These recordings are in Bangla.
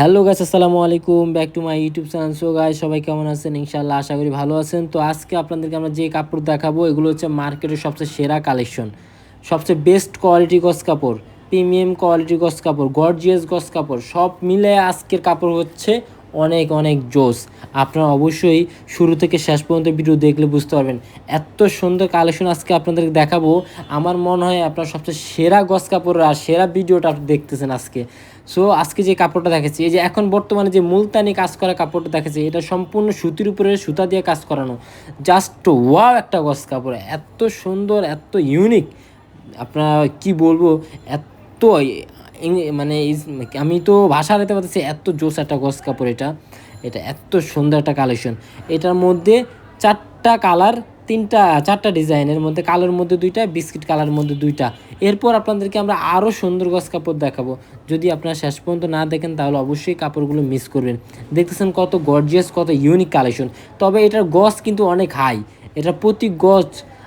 হ্যালো গাইস, আসসালামু আলাইকুম, back to my YouTube channel. So guys, সবাই কেমন আছেন? ইনশাআল্লাহ আশা করি ভালো আছেন। তো আজকে আপনাদেরকে আমরা যে কাপড় দেখাবো, এগুলো হচ্ছে মার্কেটের সবচেয়ে সেরা কালেকশন। সবচেয়ে বেস্ট কোয়ালিটি গস কাপড়, প্রিমিয়াম কোয়ালিটি গস কাপড়, গর্জিয়াস গস কাপড়, সব মিলে আজকের কাপড় হচ্ছে অনেক অনেক জোস আপনারা অবশ্যই শুরু থেকে শেষ পর্যন্ত ভিডিও দেখলে বুঝতে পারবেন। এত সুন্দর কালেকশন আজকে আপনাদেরকে দেখাবো। আমার মনে হয় আপনার সবচেয়ে সেরা গস আর সেরা ভিডিওটা আপনি দেখতেছেন আজকে। সো আজকে যে কাপড়টা দেখাচ্ছি এই যে এখন বর্তমানে যে মুলতানি কাজ করা কাপড়টা দেখাচ্ছি এটা সম্পূর্ণ সুতির উপরে সুতা দিয়ে কাজ করানো। জাস্ট ওয়াও একটা গস কাপড়। এত সুন্দর, এত ইউনিক আপনার কি বলব, এত ইং- মানে আমি তো ভাষা হারাতে পারতেছি, এত জোস একটা গস কাপড় এটা। এটা এত সুন্দর একটা কালেকশন এটার মধ্যে চারটা কালার তিনটা, চারটা ডিজাইনের মধ্যে কালোর মধ্যে দুইটা বিস্কিট কালারের মধ্যে দুইটা। এরপর আপনাদেরকে আমরা আরও সুন্দর গস কাপড় দেখাবো। যদি আপনারা শেষ পর্যন্ত না দেখেন, তাহলে অবশ্যই কাপড়গুলো মিস করবেন। দেখতেছেন কত গর্জিয়াস কত ইউনিক কালেকশন তবে এটার গস কিন্তু অনেক হাই এটা প্রতি গজ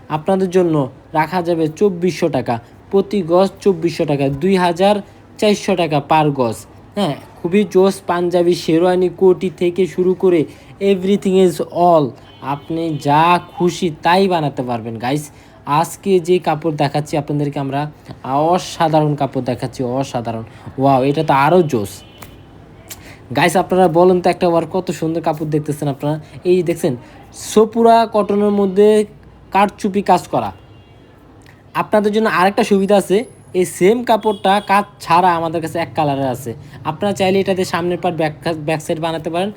আপনাদের জন্য রাখা যাবে চব্বিশশো টাকা। প্রতি গজ চব্বিশশো টাকা দুই হাজার চারশো টাকা পার গজ। হ্যাঁ খুবই জোস পাঞ্জাবি, শেরওয়ানি, কোটি থেকে শুরু করে এভরিথিং ইজ অল আপনি যা খুশি তাই বানাতে পারবেন। গাইস আজকে যে কাপড় দেখাচ্ছি আপনাদেরকে আমরা, অসাধারণ কাপড় দেখাচ্ছি, অসাধারণ। ওয়াও এটা তো আরও জোস। গাইস আপনারা বলেন তো একটা বার, কত সুন্দর কাপড় দেখতেছেন আপনারা? এই দেখছেন, সোপুরা কটনের মধ্যে কাঠচুপি কাজ করা। আপনাদের জন্য আরেকটা সুবিধা আছে, এই সেম কাপড়টা কাজ ছাড়া আমাদের কাছে এক কালারের আছে। আপনারা চাইলে এটাতে সামনের পার্ট ব্যাক ব্যাক সাইড বানাতে পারেন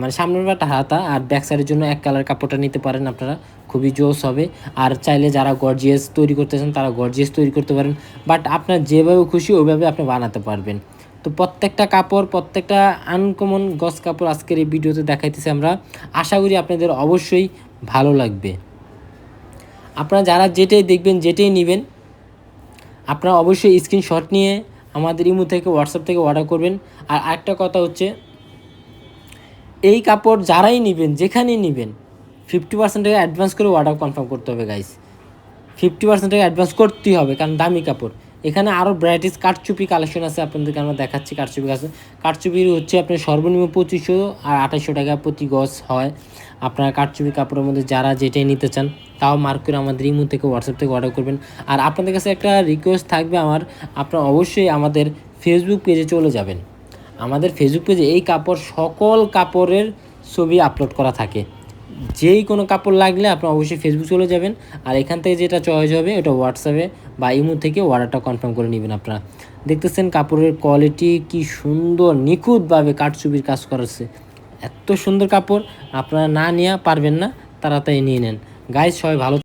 মানে সামনের পার্ট হাতা আর ব্যাক সাইডের জন্য এক কালার কাপড়টা নিতে পারেন আপনারা, খুবই জোস হবে। আর চাইলে যারা গর্জিয়াস তৈরি করতে চান, তারা গর্জিয়াস তৈরি করতে পারেন বাট আপনার যেভাবে খুশি ওইভাবে আপনি বানাতে পারবেন। তো প্রত্যেকটা কাপড়, প্রত্যেকটা আনকমন গস কাপড় আজকের এই ভিডিওতে দেখাইতেছি আমরা। আশা করি আপনাদের অবশ্যই ভালো লাগবে। আপনারা যারা যেটাই দেখবেন, যেটাই নেবেন, আপনারা অবশ্যই স্ক্রিনশট নিয়ে আমাদের ইমু থেকে হোয়াটসঅ্যাপ থেকে অর্ডার করবেন। আর আরেকটা কথা হচ্ছে, এই কাপড় যারাই নেবেন, যেখানেই নেবেন ফিফটি পার্সেন্ট টাকা অ্যাডভান্স করে অর্ডার কনফার্ম করতে হবে গাইস ফিফটি পার্সেন্ট টাকা অ্যাডভান্স করতেই হবে, কারণ দামি কাপড়। এখানে আরও ভ্যারাইটিস কাঠচুপি কালেকশন আছে, আপনাদেরকে আমরা দেখাচ্ছি কাঠচুপি আছে কাঠচুপির হচ্ছে আপনার সর্বনিম্ন পঁচিশশো আর আঠাশশো টাকা প্রতি গজ হয়। আপনারা কাঠচুপি কাপড়ের মধ্যে যারা যেটাই নিতে চান, তাও মার্ক করে আমাদের ইমো থেকে হোয়াটসঅ্যাপ থেকে অর্ডার করবেন। আর আপনাদের কাছে একটা রিকোয়েস্ট থাকবে আমার, আপনারা অবশ্যই আমাদের ফেসবুক পেজে চলে যাবেন। আমাদের ফেসবুক পেজে এই কাপড় সকল কাপড়ের ছবি আপলোড করা থাকে। যেই কোনো কাপড় লাগলে আপনি অবশ্যই ফেসবুক চলে যাবেন। আর এখান থেকে যেটা চয়েস হবে, ওটা হোয়াটসঅ্যাপে বা ইমো থেকে অর্ডারটা কনফার্ম করে নেবেন আপনারা। দেখতেছেন কাপড়ের কোয়ালিটি কি সুন্দর, নিখুঁতভাবে কাঠচুপির কাজ করেছে এত সুন্দর কাপড়, আপনারা না নিয়ে পারবেন না, তাড়াতাড়ি নিয়ে নেন। গায়ে সবাই ভালো